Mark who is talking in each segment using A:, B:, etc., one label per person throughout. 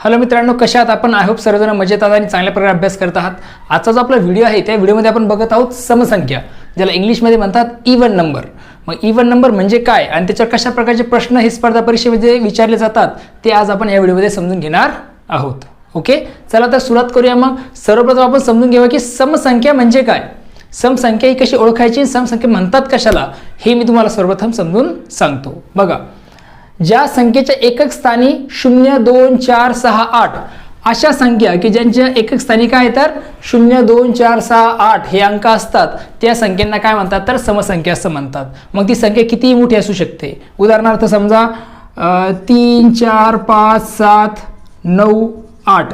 A: Hello मित्रांनो कशा आहात? आपण आय होप सर्वजण मजेत आहात आणि चांगल्या प्रकारे अभ्यास करत आहात. आजचा जो आपला व्हिडिओ आहे त्या व्हिडिओमध्ये आपण बघत आहोत समसंख्या ज्याला इंग्लिशमध्ये म्हणतात इवन नंबर मग इवन नंबर म्हणजे काय? आणि त्याच्यावर कशा प्रकारचे प्रश्न हे स्पर्धा परीक्षेमध्ये विचारले जातात ते आज आपण या व्हिडिओमध्ये समजून घेणार आहोत. ओके चला तर सुरुवात करूया मग. सर्वप्रथम आपण समजून घेऊया की समसंख्या म्हणजे काय? समसंख्या ही कशी ओळखायची? समसंख्या म्हणतात कशाला? हे मी तुम्हाला सर्वप्रथम समजून सांगतो. बघा ज्या संख्येच्या एकक स्थानी शून्य दोन चार सहा आठ. अशा संख्या की ज्यांच्या एकक स्थानी काय आहे तर? शून्य दोन चार सहा आठ हे अंक असतात. त्या संख्यांना काय म्हणतात तर? समसंख्या असं म्हणतात. मग ती संख्या कितीही मोठी असू शकते. उदाहरणार्थ समजा तीन चार पाच सात नऊ आठ.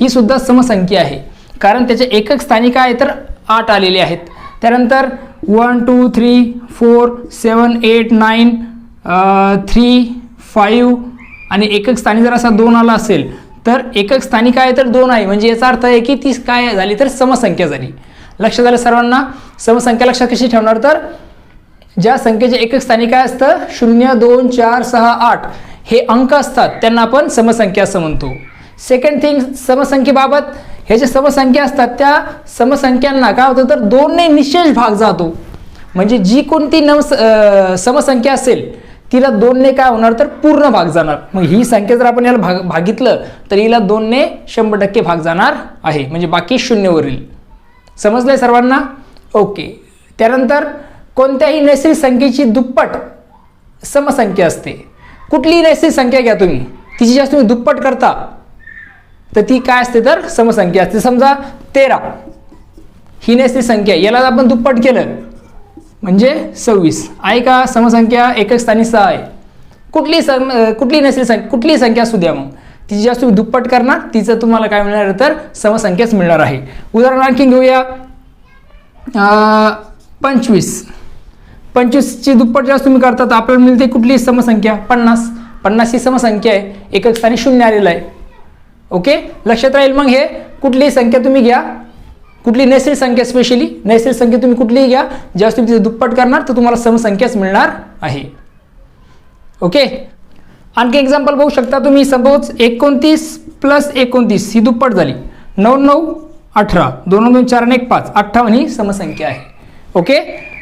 A: ही सुद्धा समसंख्या आहे. कारण त्याच्या एकक स्थानी काय आहे तर? आठ आलेले आहेत. त्यानंतर one two three four seven eight nine three five आणि एकक स्थानी जर असा दोन आला असेल तर एकक स्थानी काय आहे तर दोन आहे. म्हणजे याचा अर्थ आहे की ती काय झाली तर समसंख्या झाली. लक्षात आलं सर्वांना? समसंख्या लक्षात कशी ठेवणार तर? ज्या संख्येचे एकक स्थानी काय असतं? शून्य दोन चार सहा आठ. हे अंक असतात. त्यांना आपण समसंख्या असं म्हणतो. सेकंड थिंग समसंख्येबाबत हे जे समसंख्या असतात त्या समसंख्यांना काय होतं तर दोनने निशेष भाग जातो. म्हणजे जी कोणती नव समसंख्या असेल तिला दोनने काय होणार तर पूर्ण भाग जाणार. मग ही संख्या जर आपण याला भाग भागितलं तर हिला दोनने शंभर टक्के भाग जाणार आहे. म्हणजे बाकी शून्यवरील. समजलंय सर्वांना? ओके. त्यानंतर कोणत्याही नैसर्गिक संख्येची दुप्पट समसंख्या असते. कुठलीही नैसर्गिक संख्या घ्या तुम्ही. तिची जास्त तुम्ही दुप्पट करता. तर ती काय असते तर समसंख्या असते. समजा तेरा. ही नैसर्गिक संख्या याला आपण दुप्पट केलं म्हणजे सव्वीस. आहे का? समसंख्या एकच स्थानी सहा आहे. कुठली सम कुठली नसेल संख्या कुठली संख्या असू द्या मग. तिची जास्त तुम्ही दुप्पट करणार तिचं तुम्हाला काय मिळणार तर समसंख्याच मिळणार आहे. उदाहरण आणखी घेऊया. पंचवीस. पंचवीसची दुप्पट जास्त तुम्ही करता तर आपल्याला मिळते कुठली? समसंख्या. पन्नास. पन्नास ही समसंख्या आहे. एकक स्थानी शून्य आलेलं आहे. ओके? लक्षात राहील मग हे. कुठलीही संख्या तुम्ही घ्या? कुठली नैसर्गिक संख्या स्पेशली नैसर्गिक संख्या तुम्ही कुठलीही घ्या. ज्यावेळेस तुम्ही तिथे दुप्पट करणार तर तुम्हाला समसंख्याच मिळणार आहे. ओके आणखी एक्झाम्पल बघू शकता तुम्ही. सपोज एकोणतीस प्लस एकोणतीस ही दुप्पट झाली. नऊ नऊ अठरा. दोन दोन चार आणि एक पाच. अठ्ठावन्न ही समसंख्या आहे. ओके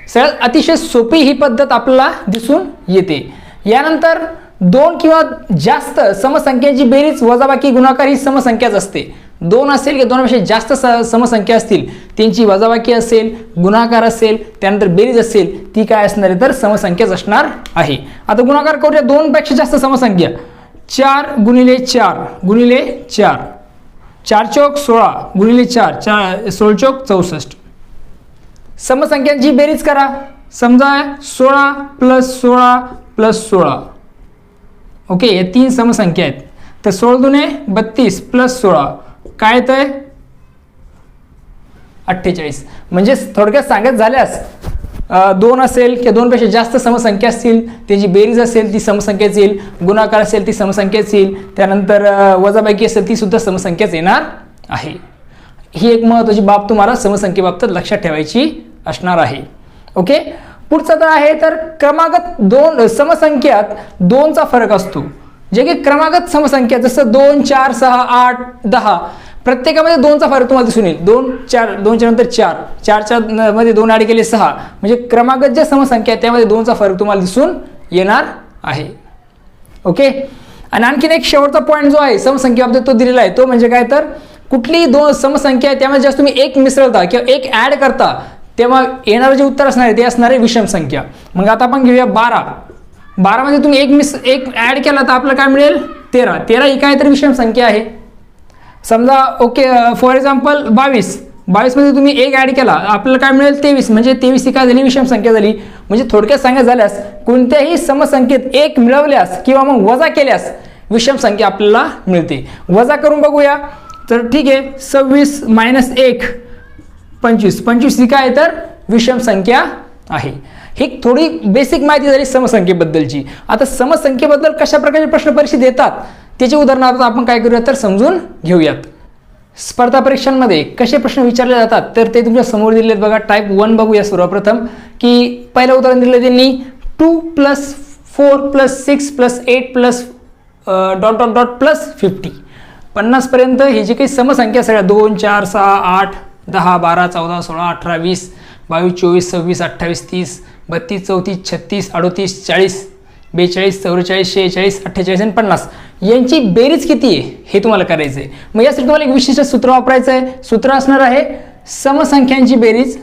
A: सगळ्यात अतिशय सोपी ही पद्धत आपल्याला दिसून येते. यानंतर दोन किंवा जास्त समसंख्यांची बेरीज वजाबाकी गुणाकार ही समसंख्याच असते. दोन असेल किंवा दोनपेक्षा जास्त स समसंख्या असतील त्यांची वजाबाकी असेल गुणाकार असेल त्यानंतर बेरीज असेल ती काय असणार आहे? तर समसंख्याच असणार आहे. आता गुणाकार करूया दोनपेक्षा जास्त समसंख्या. चार गुणिले चार गुणिले चार. चार चौक सोळा गुणिले चार चार सोळ चौक चौसष्ट. समसंख्यांची बेरीज करा. समजा सोळा प्लस सोळा प्लस सोळा. ओके या तीन समसंख्या आहेत. तर सोळ दुने बत्तीस प्लस सोळा. काय येत आहे अठ्ठेचाळीस. म्हणजे थोडक्यात सांगत झाल्यास दोन असेल किंवा दोनपेक्षा जास्त समसंख्या असतील त्याची बेरीज असेल ती समसंख्याच येईल गुणाकार असेल ती समसंख्याच येईल त्यानंतर वजाबाकी असेल ती सुद्धा समसंख्याच येणार आहे. ही एक महत्त्वाची बाब तुम्हाला समसंख्येबाबत लक्षात ठेवायची असणार आहे. ओके? पुढचं तर आहे तर क्रमागत दोन समसंख्यात दोनचा फरक असतो. जे की क्रमागत समसंख्या जसं दोन चार सहा आठ दहा प्रत्येकामध्ये दोनचा फरक तुम्हाला दिसून येईल. दोन चार दोनच्या नंतर चार. चारच्या न- मध्ये दोन ॲड केले सहा. म्हणजे क्रमागत ज्या समसंख्या आहेत त्यामध्ये दोनचा फरक तुम्हाला दिसून येणार आहे. ओके आणि आणखीन एक शेवटचा पॉईंट जो आहे समसंख्येबाबतीत तो दिलेला आहे. तो म्हणजे काय तर कुठलीही दोन समसंख्या आहे त्यामध्ये जास्त तुम्ही एक मिसळता किंवा एक ॲड करता तेव्हा येणारं जे उत्तर असणार आहे ते असणार आहे विषम संख्या. मग आता आपण घेऊया बारा. बारामध्ये तुम्ही एक मिस एक ॲड केला तर आपल्याला काय मिळेल? तेरा. तेरा ही काय तर विषम संख्या आहे. समजा ओके फॉर एक्झाम्पल बावीस. बावीसमध्ये तुम्ही एक ॲड केला. आपल्याला काय मिळेल? तेवीस. म्हणजे तेवीस ही काय झाली? विषम संख्या झाली. म्हणजे थोडक्यात सांगायचं झाल्यास कोणत्याही समसंख्येत एक मिळवल्यास किंवा मग वजा केल्यास विषम संख्या आपल्याला मिळते. वजा करून बघूया. तर ठीक आहे. सव्वीस मायनस एक पंचवीस. पंचवीस ही काय आहे? तर विषम संख्या आहे. ही थोडी बेसिक माहिती झाली समसंख्येबद्दलची. आता समसंख्येबद्दल कशा प्रकारचे प्रश्न परीक्षेत येतात? त्याचे उदाहरणार्थ आपण काय करूया तर समजून घेऊयात. स्पर्धा परीक्षांमध्ये कसे प्रश्न विचारले जातात तर ते तुमच्यासमोर दिलेले आहेत बघा. टाईप वन बघूया सर्वप्रथम की पहिलं उदाहरण दिलं त्यांनी two plus four plus six plus eight plus dot dot dot plus fifty पन्नासपर्यंत हे जे काही समसंख्या सगळ्या दोन चार सहा आठ दहा बारा चौदा सोळा अठरा वीस बावीस चोवीस सव्वीस अठ्ठावीस तीस बत्तीस चौतीस छत्तीस अडोतीस चाळीस बेचाळीस चौवेचाळीस शेहेचाळीस अठ्ठेचाळीस आणि पन्नास. यांची बेरीज किती आहे हे तुम्हाला करायचं आहे मग यासाठी तुम्हाला एक विशिष्ट सूत्र वापरायचं आहे सूत्र असणार आहे समसंख्यांची बेरीज.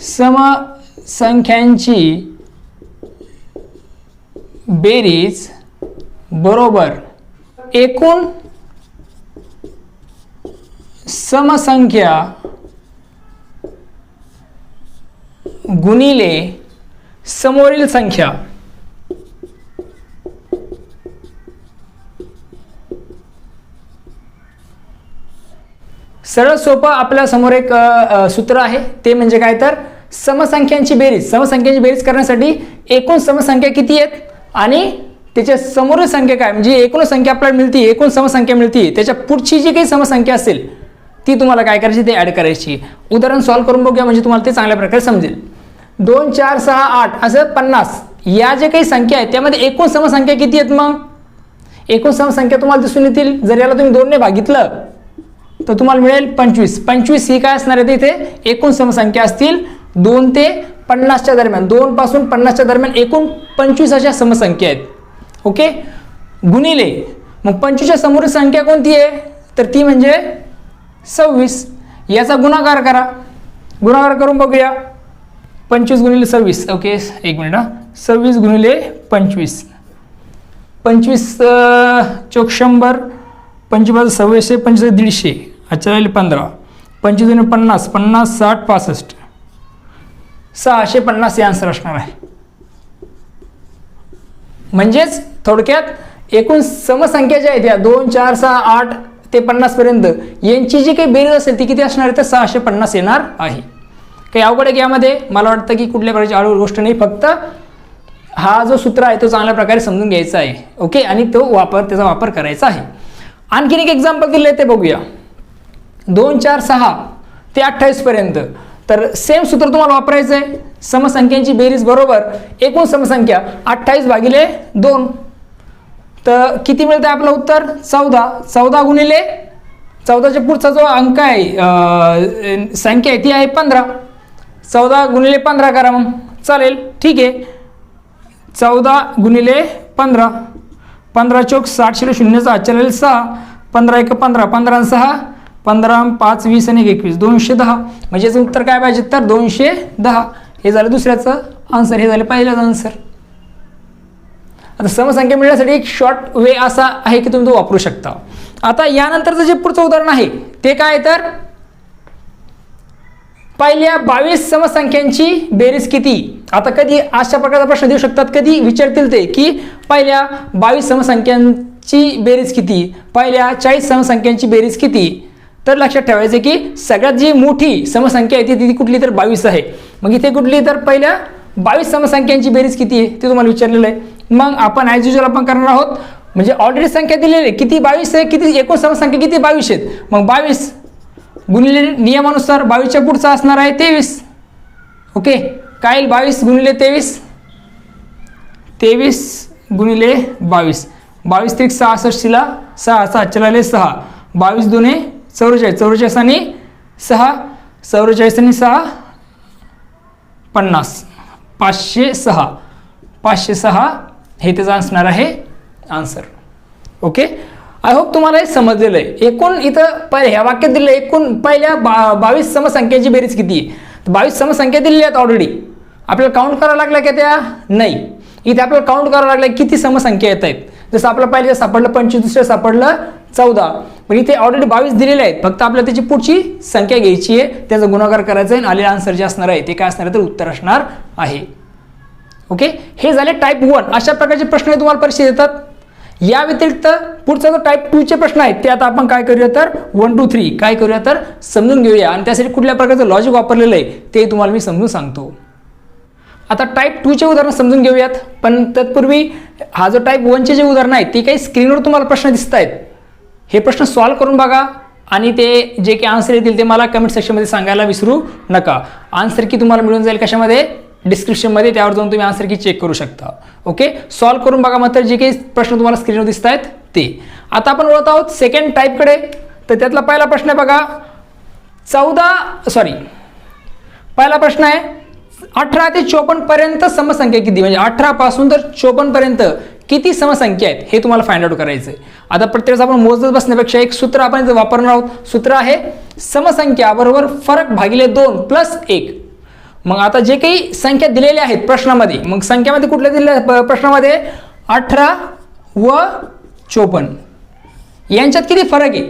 A: समसंख्यांची बेरीज बरोबर एकूण समसंख्या गुणिले समोरील संख्या. सरळ सोपं आपल्यासमोर एक सूत्र आहे. ते म्हणजे काय तर समसंख्यांची बेरीज. समसंख्यांची बेरीज करण्यासाठी एकूण समसंख्या किती आहेत? आणि त्याच्या समोरील संख्या काय? म्हणजे एकूण संख्या आपल्याला मिळते एकूण समसंख्या मिळते. त्याच्या पुढची जी काही समसंख्या असेल ती तुम्हाला काय करायची? ते ॲड करायची. उदाहरण सॉल्व्ह करून बघूया म्हणजे तुम्हाला ते चांगल्या प्रकारे समजेल. दोन चार सहा आठ असं पन्नास. या जे काही संख्या आहेत त्यामध्ये एकूण समसंख्या किती आहेत मग? एकूण समसंख्या तुम्हाला दिसून येतील. जर याला तुम्ही दोनने भागितलं तर तुम्हाला मिळेल पंचवीस. पंचवीस ही काय असणार आहे इथे? एकूण समसंख्या असतील दोन ते पन्नासच्या दरम्यान. दोन पासून पन्नासच्या दरम्यान एकूण पंचवीस अशा समसंख्या आहेत. ओके? गुणिले. मग पंचवीसच्या समोरील संख्या कोणती आहे? तर ती म्हणजे सव्वीस. याचा गुणाकार करा. गुणाकार करून बघूया. पंचवीस गुणिले सव्वीस. ओके एक मिनिट हा. सव्वीस गुणिले पंचवीस. पंचवीस चौक शंभर. पंचवीस सव्वीसशे पंचवीस दीडशे. अच्छा राहिले पंधरा. पंचवीस पन्नास पन्नास साठ पासष्ट. सहाशे पन्नास हे आन्सर असणार आहे. म्हणजेच थोडक्यात एकूण समसंख्या ज्या आहेत या दोन चार सहा आठ ते पन्नासपर्यंत यांची जी काही बेरीज असेल ती किती असणार आहे? तर सहाशे पन्नास येणार आहे. काही अवघड आहे की यामध्ये? मला वाटतं की कुठल्या प्रकारची आळू गोष्ट नाही फक्त हा जो सूत्र आहे तो चांगल्या प्रकारे समजून घ्यायचा आहे. ओके आणि तो वापर त्याचा वापर करायचा आहे. आणखीन एक एक्झाम्पल दिले ते बघूया. दोन चार सहा ते अठ्ठावीसपर्यंत. तर सेम सूत्र तुम्हाला वापरायचं आहे समसंख्यांची बेरीज बरोबर एकूण समसंख्या अठ्ठावीस भागिले दोन. तर किती मिळतं आपलं उत्तर? चौदा. चौदा गुणिले चौदाच्या पुढचा जो अंक आहे संख्या आहे ती आहे पंधरा. चौदा गुणिले पंधरा करा मग. चालेल. ठीक आहे. चौदा गुणिले पंधरा. पंधरा चौक साठ शिलो शून्यचा आजच्या सहा. पंधरा एक पंधरा. पंधरा आणि सहा. पंधरा पाच वीस आणि एक एकवीस. दोनशे दहा. म्हणजे याचं उत्तर काय पाहिजे? तर दोनशे दहा. हे झालं दुसऱ्याचं आन्सर हे झालं पहिल्याचं आन्सर आता समसंख्या मिळण्यासाठी एक शॉर्ट वे असा आहे की तुम्ही तो वापरू शकता. आता यानंतरचं जे पुढचं उदाहरण आहे ते काय तर? पहिल्या बावीस समसंख्यांची बेरीज किती? आता कधी अशा प्रकारचा प्रश्न देऊ शकतात? कधी विचारतील ते की पहिल्या बावीस समसंख्यांची बेरीज किती? पहिल्या चाळीस समसंख्यांची बेरीज किती? तर लक्षात ठेवायचं की सगळ्यात जी मोठी समसंख्या आहे ती ती कुठली तर बावीस आहे. मग इथे कुठली तर पहिल्या बावीस समसंख्यांची बेरीज किती आहे ते तुम्हाला विचारलेलं आहे. मग आपण ॲज युजल आपण करणार आहोत म्हणजे ऑलरेडी संख्या दिलेली आहे. किती बावीस आहे किती एकूण समसंख्या किती बावीस आहेत? मग बावीस गुणिले नियमानुसार बावीसच्या पुढचा असणार आहे तेवीस. ओके? काय येईल? बावीस गुणिले तेवीस? तेवीस गुणिले बावीस. बावीस ते सहासष्टीला सहा सहा चलाले सहा. बावीस दोन्ही चौवेचाळीस चौवेचाळीस आणि सहा चौवेचाळीस आणि सहा पन्नास. पाचशे सहा. पाचशे सहा हे त्याचं असणार आहे आन्सर ओके आय होप तुम्हाला हे समजलेलं आहे. एकूण इथं पहिले ह्या वाक्यात दिलं एकूण पहिल्या बा बावीस समसंख्यांची बेरीज किती आहे? तर बावीस समसंख्या दिलेल्या आहेत ऑलरेडी आपल्याला काउंट करावं लागलं का त्या? नाही. इथे आपल्याला काउंट करावं लागलं किती समसंख्या येत आहेत? जसं आपलं पहिले सापडलं पंचवीस दुसरं सापडलं चौदा. पण इथे ऑलरेडी बावीस दिलेले आहेत. फक्त आपल्याला त्याची पुढची संख्या घ्यायची आहे. त्याचा गुणाकार करायचा आहे आणि आलेला आन्सर जे असणार आहे ते काय असणार आहे? तर उत्तर असणार आहे. ओके हे झाले टाईप वन अशा प्रकारचे प्रश्न तुम्हाला परीक्षेत येतात या व्यतिरिक्त पुढचा जो टाईप टूचे प्रश्न आहेत ते आता आपण काय करूया तर वन टू थ्री काय करूया तर समजून घेऊया. आणि त्यासाठी कुठल्या प्रकारचं लॉजिक वापरलेलं आहे ते तुम्हाला मी समजून सांगतो. आता टाईप टूचे उदाहरण समजून घेऊयात. पण तत्पूर्वी हा जो टाईप वनचे जे उदाहरणं आहेत ती काही स्क्रीनवर तुम्हाला प्रश्न दिसत आहेत. हे प्रश्न सॉल्व्ह करून बघा आणि ते जे काही आन्सर येतील ते मला कमेंट सेक्शनमध्ये सांगायला विसरू नका. आन्सर की तुम्हाला मिळून जाईल कशामध्ये? डिस्क्रिप्शनमध्ये त्यावर जाऊन तुम्ही आन्सर की चेक करू शकता. ओके सॉल्व्ह करून बघा मात्र जे काही प्रश्न तुम्हाला स्क्रीनवर दिसत आहेत ते. आता आपण वळत आहोत सेकंड टाईपकडे तर त्यातला पहिला प्रश्न आहे बघा. चौदा सॉरी पहिला प्रश्न आहे अठरा ते चोपन्न पर्यंत समसंख्या किती? म्हणजे अठरा पासून तर चोपन्न पर्यंत किती समसंख्या आहेत? हे तुम्हाला फाइंड आउट करायचं आहे आता प्रत्येकाचं आपण मोजत बसण्यापेक्षा एक सूत्र आपण इथं वापरणार आहोत. सूत्र आहे समसंख्या बरोबर फरक भागिले दोन प्लस एक. मग आता जे काही संख्या दिलेल्या आहेत प्रश्नामध्ये मग संख्यामध्ये कुठल्या दिलेल्या प्रश्नामध्ये अठरा व चोपन्न. यांच्यात किती फरक आहे?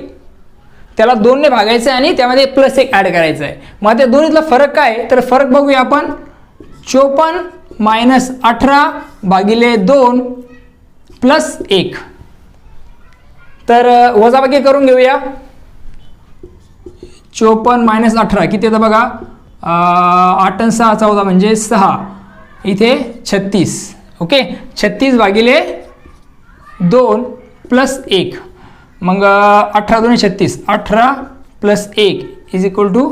A: त्याला दोनने भागायचं आहे आणि त्यामध्ये प्लस एक ॲड करायचं आहे मग त्या दोन्हीतला फरक काय? तर फरक बघूया आपण. चोपन्न मायनस अठरा भागिले दोन प्लस एक. तर वजाबाकी करून घेऊया. चोपन्न मायनस अठरा किती येतं बघा? आठ आणि सहा चौदा म्हणजे सहा. इथे छत्तीस. ओके? छत्तीस भागिले दोन प्लस एक. मग अठरा दोन छत्तीस. अठरा प्लस एक इज इक्वल टू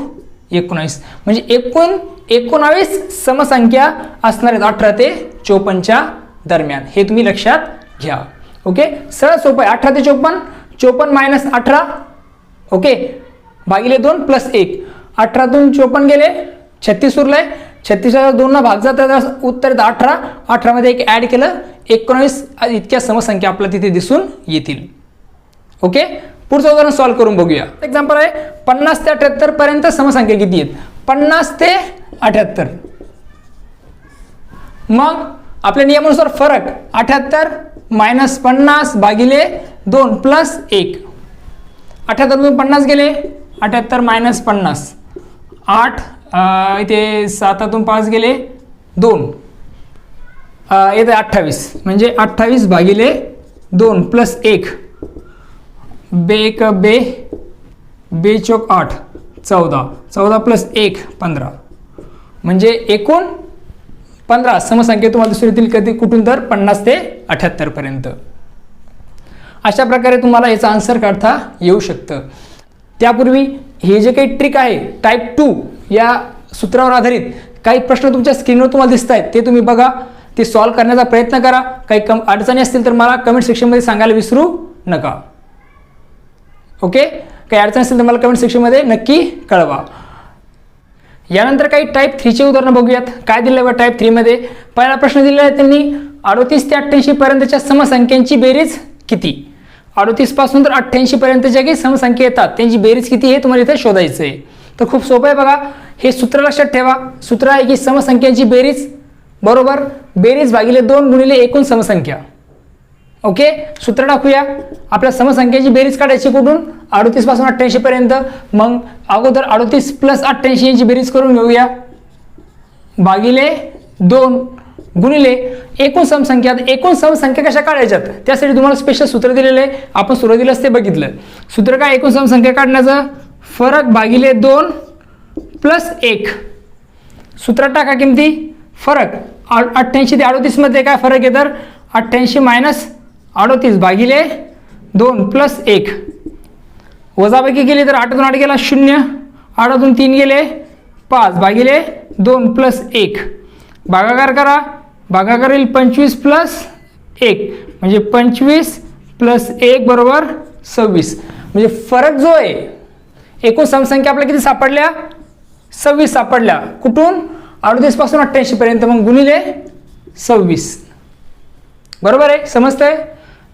A: एकोणावीस म्हणजे एकूण एकोणावीस समसंख्या असणार आहेत अठरा ते चोपन्नच्या दरम्यान. हे तुम्ही लक्षात घ्या. ओके सरळ सोपं आहे. अठरा ते चोपन्न चोपन्न मायनस अठरा. ओके भागिले दोन प्लस एक. अठरातून चोपन्न गेले छत्तीस उरलंय. छत्तीसच्या दोनला भाग जातात उत्तर येतं अठरा. अठरामध्ये एक ॲड केलं एकोणावीस इतक्या समसंख्या आपल्याला तिथे दिसून येतील. ओके पुढचं उदाहरण सॉल्व्ह करून बघूया. एक्झाम्पल आहे पन्नास ते अठ्याहत्तर पर्यंत समसंख्या किती आहेत? पन्नास ते अठ्याहत्तर. मग आपल्या नियमानुसार फरक अठ्याहत्तर मायनस पन्नास भागिले दोन प्लस एक. अठ्याहत्तरमधून पन्नास गेले अठ्याहत्तर मायनस पन्नास. आठ इथे सातातून पाच गेले दोन. येते अठ्ठावीस. म्हणजे अठ्ठावीस भागिले दोन प्लस एक. बे एक बे बे चौक आठ चौदा. चौदा प्लस एक पंधरा. म्हणजे एकूण पंधरा. समसंख्या तुम्हाला दुसरी येतील कधी? कुठून तर पन्नास ते अठ्याहत्तरपर्यंत अशा प्रकारे तुम्हाला याचं आन्सर काढता येऊ शकतं. त्यापूर्वी हे जे काही ट्रिक आहे टाईप टू या सूत्रावर आधारित काही प्रश्न तुमच्या स्क्रीनवर तुम्हाला दिसत आहेत ते तुम्ही बघा. ते सॉल्व्ह करण्याचा प्रयत्न करा. काही कम अडचणी असतील तर मला कमेंट सेक्शनमध्ये सांगायला विसरू नका. ओके काही अडचण असेल तर मला कमेंट सेक्शनमध्ये नक्की कळवा. यानंतर काही टाईप थ्रीचे उदाहरणं बघूयात. काय दिलं बा टाईप थ्रीमध्ये पहिला प्रश्न दिलेला आहे त्यांनी अडोतीस ते अठ्ठ्याऐंशी पर्यंतच्या समसंख्यांची बेरीज किती? अडोतीसपासून तर अठ्ठ्याऐंशी ज्या काही समसंख्या येतात. त्यांची बेरीज किती हे तुम्हाला इथे शोधायचं आहे. तर खूप सोपं आहे बघा. हे सूत्र लक्षात ठेवा. सूत्र आहे की समसंख्यांची बेरीज. बरोबर? बेरीज भागिले दोन गुणिले एकूण समसंख्या. ओके सूत्र टाकूया. आपल्या समसंख्येची बेरीज काढायची कुठून? अडतीसपासून अठ्ठ्याऐंशी पर्यंत. मग अगोदर अडतीस प्लस अठ्ठ्याऐंशी यांची बेरीज करून घेऊया. भागिले दोन गुणिले एकूण समसंख्या. आता एकूण समसंख्या कशा काढायच्यात? त्यासाठी तुम्हाला स्पेशल सूत्र दिलेलं आहे. आपण सुरुवातीला ते बघितलं. सूत्र काय? एकूण समसंख्या काढण्याचं. फरक भागिले दोन प्लस एक. सूत्रात टाका किमती. फरक. अठ्ठ्याऐंशी ते अडतीसमध्ये काय फरक आहे तर? अठ्ठ्याऐंशी मायनस अडोतीस भागिले दोन प्लस एक. वजाबाकी केली तर आठातून आठ गेला शून्य. आठातून तीन गेले पाच भागिले दोन प्लस एक. भागाकार करा. भागाकार येईल पंचवीस प्लस एक. म्हणजे पंचवीस प्लस एक बरोबर सव्वीस. म्हणजे फरक जो आहे एकूण समसंख्या आपल्या किती सापडल्या? सव्वीस सापडल्या. कुठून? अडतीसपासून अठ्ठ्याऐंशी पर्यंत मग गुणिले सव्वीस. बरोबर आहे? समजतंय?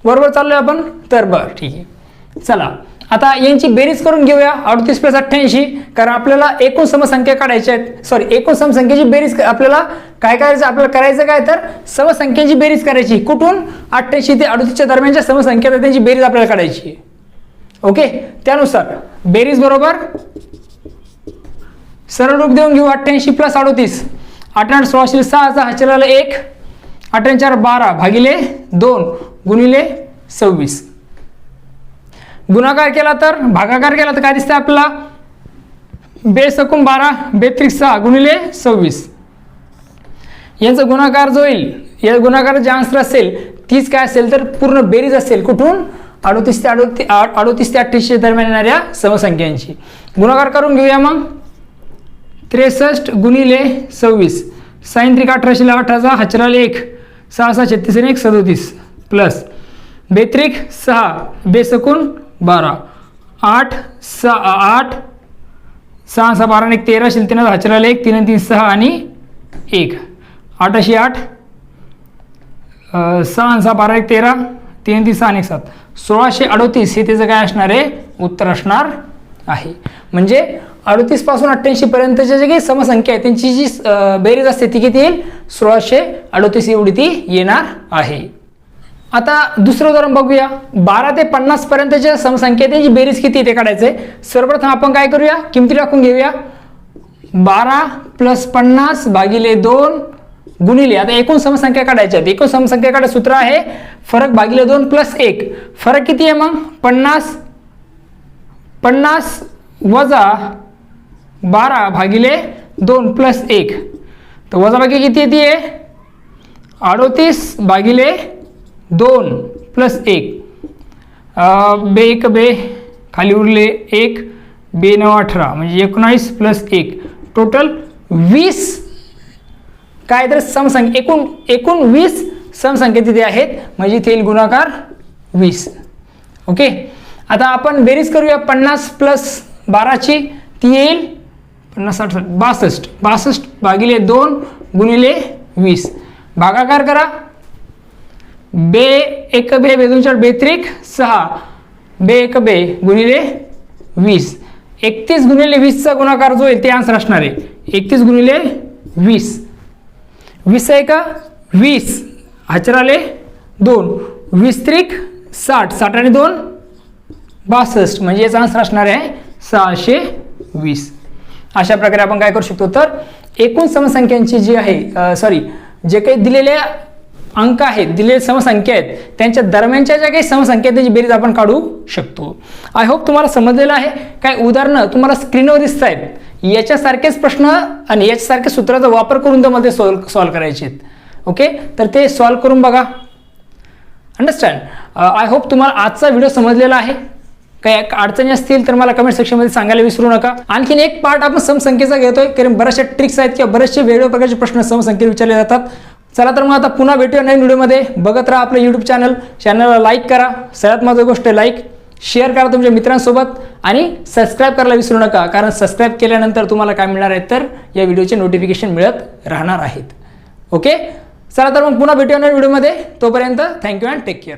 A: बरोबर चाललोय आपण? तर बरं ठीक आहे. चला आता यांची बेरीज करून घेऊया अडतीस प्लस अठ्ठ्याऐंशी. कारण आपल्याला एकूण समसंख्या काढायच्या आहेत. सॉरी एकूण समसंख्येची बेरीज आपल्याला काय करायचं आपल्याला करायचं काय? तर समसंख्येची बेरीज करायची. कुठून? अठ्ठ्याऐंशी ते अडतीसच्या दरम्यानच्या समसंख्या तर त्यांची बेरीज आपल्याला काढायची ओके? त्यानुसार बेरीज बरोबर? सरळ रूप देऊन घेऊ अठ्ठ्याऐंशी प्लस अडोतीस. अठ्याण्णव सोळाशे सहाचा हाचेला एक. अठ्ठ्याऐंशी चार बारा. भागिले दोन. गुणिले सव्वीस. गुणाकार केला तर भागाकार केला तर काय दिसतं आपला बेसकून बारा बेत्रिक सहा गुणिले सव्वीस. यांचा गुणाकार जो येईल या गुणाकार जे आन्सर असेल तीच काय असेल तर पूर्ण बेरीज असेल. कुठून? अडोतीस ते अडोती अडोतीस ते अठ्ठ्याऐंशी दरम्यान येणाऱ्या समसंख्यांची गुणाकार करून घेऊया मग. त्रेसष्ट गुणिले सव्वीस. सायंत्रिक अठराशेला अठराचा हचराल एक. सहा सहा छत्तीस आणि एक सदोतीस. प्लस बेत्रिक सहा बेसकून बारा. आठ सहा आठ. सहा सहा बारा आणि एक तेरा असेल तीन हचराल एक तीन तीन सहा आणि एक. आठशे आठ. सहा सहा बारा एक तेरा. तीन तीन सहा आणि एक सात. सोळाशे अडोतीस हे त्याचं काय असणार आहे? उत्तर असणार आहे. म्हणजे अडतीसपासून अठ्ठ्याऐंशीपर्यंतच्या जे काही समसंख्या आहे त्यांची जी बेरीज असते ती किती येईल? सोळाशे अडतीस एवढी ती येणार आहे. आता दुसरं उदाहरण बघूया. बारा ते पन्नास पर्यंतच्या समसंख्येची त्यांची बेरीज किती ते काढायचे सर्वप्रथम आपण काय करूया? किमती टाकून घेऊया. बारा प्लस पन्नास भागिले दोन गुणिले आता एकूण समसंख्या काढायच्या आहेत एकूण समसंख्या काढा सूत्र आहे फरक भागिले दोन प्लस एक. फरक किती आहे मग? पन्नास पन्नास वजा बारा भागिले दोन प्लस एक. तर वजाबाकी किती येते? आहे अडोतीस भागिले दोन प्लस एक. बे एक बे. खाली उरले एक बे नऊ अठरा. म्हणजे एकोणावीस प्लस एक. टोटल वीस. काय तर समसंख्या एकूण एकूण वीस समसंख्या तिथे आहेत. म्हणजे इथे येईल गुणाकार वीस. ओके? आता आपण बेरीज करूया पन्नास प्लस बाराची. ती येईल पन्नास अठरा बासष्ट. बासष्ट भागिले दोन गुणिले वीस. भागाकार करा. बे एक बे बे दोन चार बेत्रिक सहा. बे एक बे गुणिले वीस. एकतीस गुणिले वीसचा गुणाकार जो आहे ते आन्सर असणार आहे. एकतीस गुणिले वीस. वीस आहे का? वीस. आचराले दोन. वीस त्रिक साठ. साठ आणि दोन बासष्ट. म्हणजे याचा आन्सर असणार आहे सहाशे वीस. अशा प्रकारे आपण काय करू शकतो? तर एकूण समसंख्यांची जी आहे सॉरी जे काही दिलेल्या अंक आहेत दिलेले समसंख्या आहेत त्यांच्या दरम्यानच्या ज्या काही समसंख्या आहेत त्याची बेरीज आपण काढू शकतो. आय होप तुम्हाला समजलेलं आहे. काय उदाहरणं तुम्हाला स्क्रीनवर दिसत आहेत. याच्यासारखेच प्रश्न आणि याच्यासारख्या सूत्राचा वापर करून त्यामध्ये सॉल्व सॉल्व करायचे आहेत. ओके तर ते सॉल्व करून बघा. अंडरस्टँड आय होप तुम्हाला आजचा व्हिडिओ समजलेला आहे. काही अडचणी असतील तर मला कमेंट सेक्शनमध्ये सांगायला विसरू नका. आणखीन एक पार्ट आपण समसंख्येचा घेतोय. कारण बऱ्याचशा ट्रिक्स आहेत किंवा बरेचसे वेगवेगळ्या प्रकारचे प्रश्न समसंख्येत विचारले जातात. चला तर मग आता पुन्हा भेटूया नवीन व्हिडिओमध्ये. बघत राहा आपलं यूट्यूब चॅनल चॅनलला लाईक करा. सगळ्यात महत्त्वाची गोष्ट लाईक शेअर करा तुमच्या मित्रांसोबत आणि सबस्क्राईब करायला विसरू नका. कारण सबस्क्राईब केल्यानंतर तुम्हाला काय मिळणार आहे? तर या व्हिडिओचे नोटिफिकेशन मिळत राहणार आहेत. ओके चला तर मग पुन्हा भेटूया नवीन व्हिडिओमध्ये. तोपर्यंत थँक्यू अँड टेक केअर